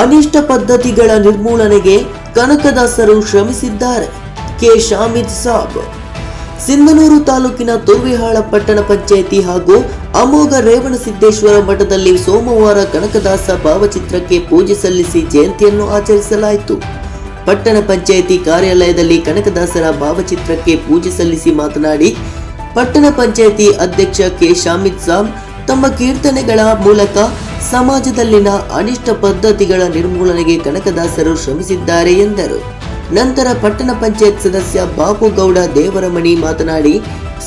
ಅನಿಷ್ಟ ಪದ್ಧತಿಗಳ ನಿರ್ಮೂಲನೆಗೆ ಕನಕದಾಸರು ಶ್ರಮಿಸಿದ್ದಾರೆ. ಕೆ. ಶಾಮಿದ್ ಸಾಬ್, ಸಿಂಧನೂರು ತಾಲೂಕಿನ ತುರ್ವಿಹಾಳ ಪಟ್ಟಣ ಪಂಚಾಯಿತಿ ಹಾಗೂ ಅಮೋಘ ರೇವಣಸಿದ್ದೇಶ್ವರ ಮಠದಲ್ಲಿ ಸೋಮವಾರ ಕನಕದಾಸ ಭಾವಚಿತ್ರಕ್ಕೆ ಪೂಜೆ ಸಲ್ಲಿಸಿ ಜಯಂತಿಯನ್ನು ಆಚರಿಸಲಾಯಿತು. ಪಟ್ಟಣ ಪಂಚಾಯಿತಿ ಕಾರ್ಯಾಲಯದಲ್ಲಿ ಕನಕದಾಸರ ಭಾವಚಿತ್ರಕ್ಕೆ ಪೂಜೆ ಸಲ್ಲಿಸಿ ಮಾತನಾಡಿ, ಪಟ್ಟಣ ಪಂಚಾಯಿತಿ ಅಧ್ಯಕ್ಷ ಕೆ. ಶಾಮಿದ್ ಸಾಬ್ ತಮ್ಮ ಕೀರ್ತನೆಗಳ ಮೂಲಕ ಸಮಾಜದಲ್ಲಿನ ಅನಿಷ್ಟ ಪದ್ಧತಿಗಳ ನಿರ್ಮೂಲನೆಗೆ ಕನಕದಾಸರು ಶ್ರಮಿಸಿದ್ದಾರೆ ಎಂದರು. ನಂತರ ಪಟ್ಟಣ ಪಂಚಾಯತ್ ಸದಸ್ಯ ಬಾಪುಗೌಡ ದೇವರಮಣಿ ಮಾತನಾಡಿ,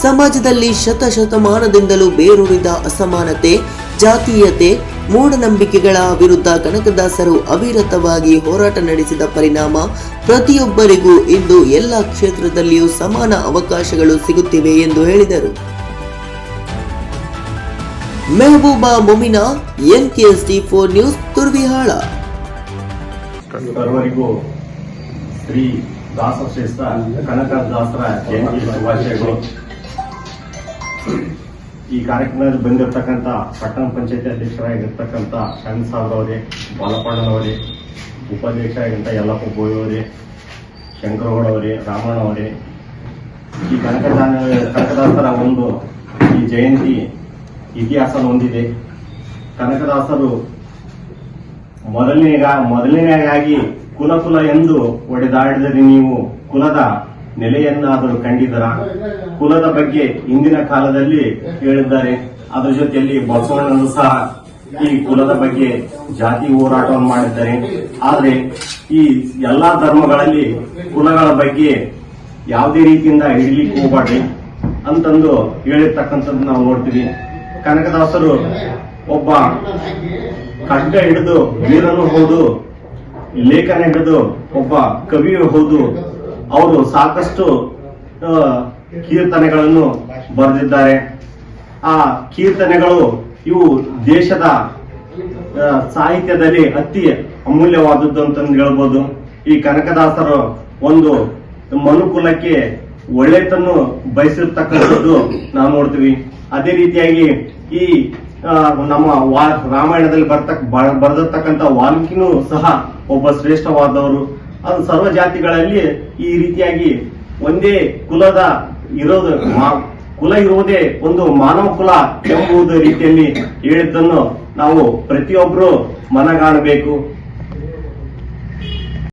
ಸಮಾಜದಲ್ಲಿ ಶತಶತಮಾನದಿಂದಲೂ ಬೇರೂರಿದ ಅಸಮಾನತೆ, ಜಾತೀಯತೆ, ಮೂಢನಂಬಿಕೆಗಳ ವಿರುದ್ಧ ಕನಕದಾಸರು ಅವಿರತವಾಗಿ ಹೋರಾಟ ನಡೆಸಿದ ಪರಿಣಾಮ ಪ್ರತಿಯೊಬ್ಬರಿಗೂ ಇಂದು ಎಲ್ಲ ಕ್ಷೇತ್ರದಲ್ಲಿಯೂ ಸಮಾನ ಅವಕಾಶಗಳು ಸಿಗುತ್ತಿವೆ ಎಂದು ಹೇಳಿದರು. Mehbooba Momina T four news Turvihal. ಸರ್ವರಿಗೂ ಶ್ರೀ ದಾಸಶ್ರೇಷ್ಠ ಕನಕದಾಸರ ಜಯಂತಿ ಶುಭಾಶಯಗಳು. ಈ ಕಾರ್ಯಕ್ರಮದಲ್ಲಿ ಬಂದಿರತಕ್ಕಂಥ ಪಟ್ಟಣ ಪಂಚಾಯತಿ ಅಧ್ಯಕ್ಷರಾಗಿರ್ತಕ್ಕಂಥ ಶರಣ್ ಸಾಬ್ ಅವರೇ ಬಾಲಪಣ್ಣನವರೇ ಉಪಾಧ್ಯಕ್ಷರಾಗಿದ್ದಂಥ ಯಲ್ಲಪ್ಪ ಬೋಯ್ ಅವರೇ, ಶಂಕರಗೌಡ ಅವರೇ, ರಾಮಣ್ಣ ಅವರೇ, ಈ ಕನಕದಾನ ಕನಕದಾಸರ ಒಂದು ಈ ಜಯಂತಿ ಇತಿಹಾಸ ಹೊಂದಿದೆ ಕನಕದಾಸರು ಮೊದಲನೇ ಮೊದಲನೇಯಾಗಿ ಕುಲ ಕುಲ ಎಂದು ಒಡೆದಾಡಿದರೆ ನೀವು ಕುಲದ ನೆಲೆಯನ್ನಾದರೂ ಕಂಡಿದ್ದರ? ಕುಲದ ಬಗ್ಗೆ ಇಂದಿನ ಕಾಲದಲ್ಲಿ ಹೇಳಿದ್ದಾರೆ. ಅದರ ಜೊತೆಯಲ್ಲಿ ಬಸವಣ್ಣನು ಸಹ ಈ ಕುಲದ ಬಗ್ಗೆ ಜಾತಿ ಹೋರಾಟವನ್ನು ಮಾಡಿದ್ದಾರೆ. ಆದರೆ ಈ ಎಲ್ಲಾ ಧರ್ಮಗಳಲ್ಲಿ ಕುಲಗಳ ಬಗ್ಗೆ ಯಾವುದೇ ರೀತಿಯಿಂದ ಹಿಡಿಲಿಕ್ಕೆ ಹೋಗಬಾರ್ದು ಅಂತಂದು ಹೇಳಿರ್ತಕ್ಕಂಥದ್ದು ನಾವು ನೋಡ್ತೀವಿ. ಕನಕದಾಸರು ಒಬ್ಬ ಖಡ್ಗ ಹಿಡಿದು ವೀರನು ಹೌದು, ಲೇಖನ ಹಿಡಿದು ಒಬ್ಬ ಕವಿಯೂ ಹೌದು. ಅವರು ಸಾಕಷ್ಟು ಕೀರ್ತನೆಗಳನ್ನು ಬರೆದಿದ್ದಾರೆ. ಆ ಕೀರ್ತನೆಗಳು ಇವು ದೇಶದ ಸಾಹಿತ್ಯದಲ್ಲಿ ಅತಿ ಅಮೂಲ್ಯವಾದದ್ದು ಅಂತಂದು ಹೇಳ್ಬೋದು. ಈ ಕನಕದಾಸರು ಒಂದು ಮನುಕುಲಕ್ಕೆ ಒಳ್ಳೆತನ್ನು ಬಯಸಿರ್ತಕ್ಕಂಥದ್ದು ನಾವು ನೋಡ್ತೀವಿ. ಅದೇ ರೀತಿಯಾಗಿ ಈ ನಮ್ಮ ವಾ- ರಾಮಾಯಣದಲ್ಲಿ ಬರ್ತಕ್ಕ ಬರೆದಿರ್ತಕ್ಕಂಥ ವಾಲ್ಮೀಕಿನೂ ಸಹ ಒಬ್ಬ ಶ್ರೇಷ್ಠವಾದವರು. ಅದು ಸರ್ವ ಜಾತಿಗಳಲ್ಲಿ ಈ ರೀತಿಯಾಗಿ ಒಂದೇ ಕುಲದ ಇರೋದು ಕುಲ ಇರುವುದೇ ಒಂದು ಮಾನವ ಕುಲ ಎಂಬುದು ರೀತಿಯಲ್ಲಿ ಹೇಳಿದ್ದನ್ನು ನಾವು ಪ್ರತಿಯೊಬ್ಬರು ಮನಗಾಣಬೇಕು.